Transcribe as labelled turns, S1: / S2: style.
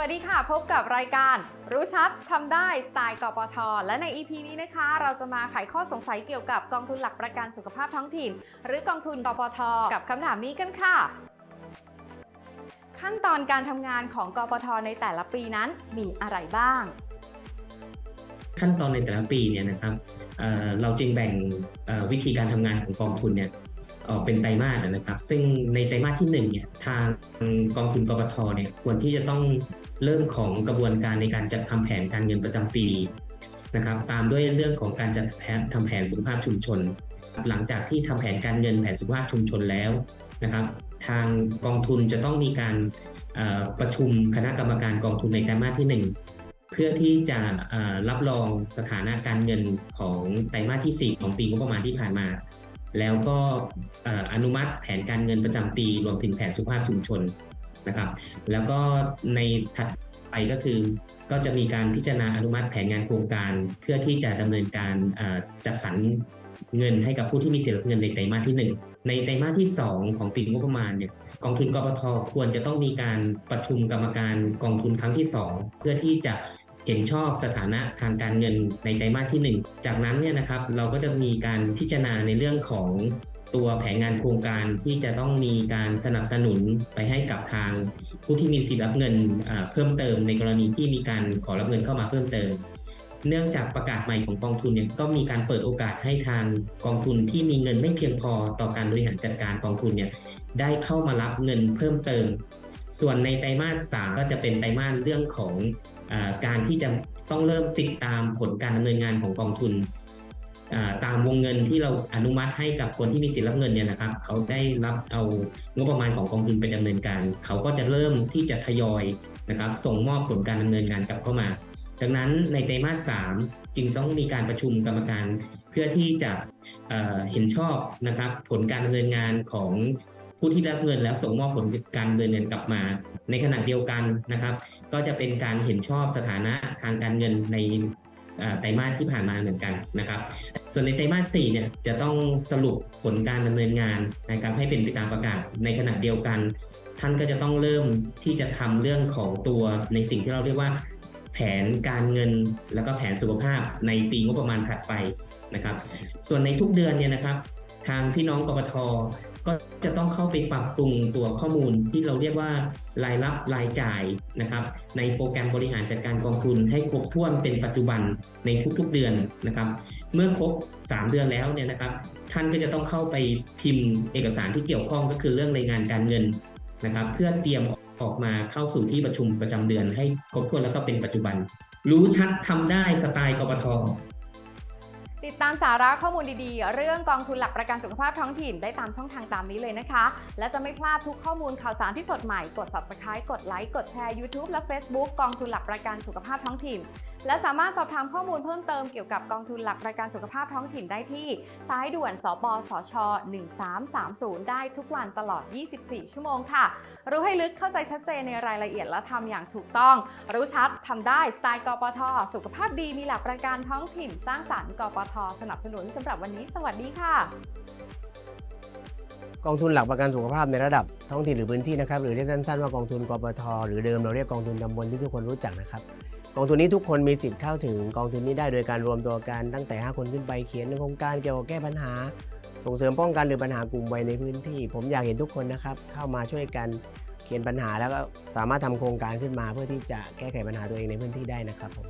S1: วัสดีค่ะ พบกับรายการรู้ชัดทำได้สไตล์กปทและใน EP นี้นะคะ เราจะมาไขข้อสงสัยเกี่ยวกับกองทุนหลักประกันสุขภาพท้องถิ่น หรือกองทุนกปทกับคำถามนี้กันค่ะ ขั้นตอนการทำงานของกปทในแต่ละปีนั้นมีอะไรบ้าง
S2: ขั้นตอนในแต่ละปีเนี่ยนะครับเเราจึงแบ่งวิธีการทำงานของกองทุนเนี่ย ออกเป็นไตรมาสนะครับ ซึ่งในไตรมาสที่หนึ่งเนี่ยทางกองทุนกบทเนี่ยควรที่จะต้องเริ่มของกระบวนการในการจัดทำแผนการเงินประจำปีนะครับ ตามด้วยเรื่องของการจัดแผนทำแผนสุขภาพชุมชน หลังจากที่ทำแผนการเงินแผนสุขภาพชุมชนแล้วนะครับ ทางกองทุนจะต้องมีการประชุมคณะกรรมการกองทุนในไตรมาสที่หนึ่งเพื่อที่จะรับรองสถานะการเงินของไตรมาสที่ 4 ของปีงบประมาณที่ผ่านมา แล้วก็อนุมัติแผนการเงินประจำปีรวมถึงแผนสุขภาพชุมชนนะครับ แล้วก็ในถัดไปก็คือก็จะมีการพิจารณาอนุมัติแผนงานโครงการ เพื่อที่จะดำเนินการจัดสรรเงินให้กับผู้ที่มีสิทธิ์รับเงินในไตรมาสที่ 1 ในไตรมาสที่ 2 ของปีงบประมาณเนี่ยกองทุนกปทควรจะต้องมีการประชุมกรรมการกองทุนครั้งที่ 2 เพื่อที่จะ เห็นชอบสถานะทางการเงินในไตรมาสที่ 1 จากนั้นเนี่ยนะครับเราก็จะมีการพิจารณาในเรื่องของตัวแผนงานโครงการที่จะต้องมีการสนับสนุนไปให้กับทางผู้ที่มีสิทธิ์รับเงินเพิ่มเติมในกรณีที่มีการขอรับเงินเข้ามาเพิ่มเติม เนื่องจากประกาศใหม่ของกองทุนเนี่ยก็มีการเปิดโอกาสให้ทางกองทุนที่มีเงินไม่เพียงพอต่อการบริหารจัดการกองทุนเนี่ยได้เข้ามารับเงินเพิ่มเติม ส่วนในไตรมาสสามก็จะเป็นไตรมาสเรื่องของ การที่จะต้องเริ่มติดตามผลการดำเนินงานของกองทุน ตามวงเงินที่เราอนุมัติให้กับคนที่มีสิทธิ์รับเงินเนี่ยนะครับเขาได้รับเอางบประมาณของกองทุนไปดำเนินการ เขาก็จะเริ่มที่จะทยอยนะครับส่งมอบผลการดำเนินงานกลับเข้ามา ดังนั้นในไตรมาสสามจึงต้องมีการประชุมกรรมการเพื่อที่จะเเห็นชอบนะครับผลการดำเนินงานของ ผู้ที่รับเงินแล้วส่งมอบผลการเนินเงินกลับมา ในขณะเดียวกันนะครับ ก็จะเป็นการเห็นชอบสถานะทางการเงินในไตรมาสที่ผ่านมาเหมือนกันนะครับ ส่วนในไตรมาส4เนี่ยจะต้องสรุปผลการดำเนินงานนะครับให้เป็นไปตามประกาศในขณะเดียวกัน ท่านก็จะต้องเริ่มที่จะทำเรื่องของตัวในสิ่งที่เราเรียกว่า แผนการเงินแล้วก็แผนสุขภาพในปีงบประมาณถัดไปนะครับ ส่วนในทุกเดือนเนี่ยนะครับ ทางพี่น้องกบท ก็จะต้องเข้าไปปรับปรุงตัวข้อมูลที่เราเรียกว่ารายรับรายจ่ายนะครับ ในโปรแกรมบริหารจัดการกองทุนให้ครบถ้วนเป็นปัจจุบันในทุกๆเดือนนะครับ เมื่อครบ 3 เดือนแล้วเนี่ยนะครับ ท่านก็จะต้องเข้าไปพิมพ์เอกสารที่เกี่ยวข้องก็คือเรื่องรายงานการเงินนะครับ เพื่อเตรียมออกมาเข้าสู่ที่ประชุมประจำเดือนให้ครบถ้วนแล้วก็เป็นปัจจุบัน รู้ชัดทำได้สไตล์กบท
S1: ติดตามสาระข้อมูลดีๆ เรื่องกองทุนหลักประกันสุขภาพท้องถิ่นได้ตามช่องทางตามนี้เลยนะคะ และจะไม่พลาดทุกข้อมูลข่าวสารที่สดใหม่ กด subscribe กดไลค์ กดแชร์ YouTube และ Facebook กองทุนหลักประกันสุขภาพท้องถิ่น และสามารถสอบถามข้อมูลเพิ่มเติมเกี่ยวกับกองทุนหลักประกันสุขภาพท้องถิ่นได้ที่ สายด่วนสปสช 1330 ได้ทุกวันตลอด 24 ชั่วโมงค่ะ รู้ให้ลึกเข้าใจชัดเจนในรายละเอียดและทำอย่างถูกต้อง รู้ชัดทำได้สไตล์กปท สุขภาพดีมีหลักประกันท้องถิ่นสร้างสรรค์กปท สนับสนุนสำหรับวันนี้ สวัสดีค่ะ
S3: กองทุนหลักประกันสุขภาพในระดับท้องถิ่นหรือพื้นที่นะครับหรือเรียกสั้นๆว่ากองทุนกปทหรือเดิมเราเรียกกองทุนตำบลที่ทุกคนรู้จักนะครับกองทุนนี้ทุกคนมีสิทธิ์เข้าถึงกองทุนนี้ได้โดยการรวมตัวกันตั้งแต่ 5 คนขึ้นไปเขียนโครงการเกี่ยวกับแก้ปัญหา ส่งเสริมป้องกันหรือปัญหากลุ่มวัยในพื้นที่ ผมอยากเห็นทุกคนนะครับเข้ามาช่วยกันเขียนปัญหาแล้วก็สามารถทำโครงการขึ้นมาเพื่อที่จะแก้ไขปัญหาตัวเองในพื้นที่ได้นะครับผม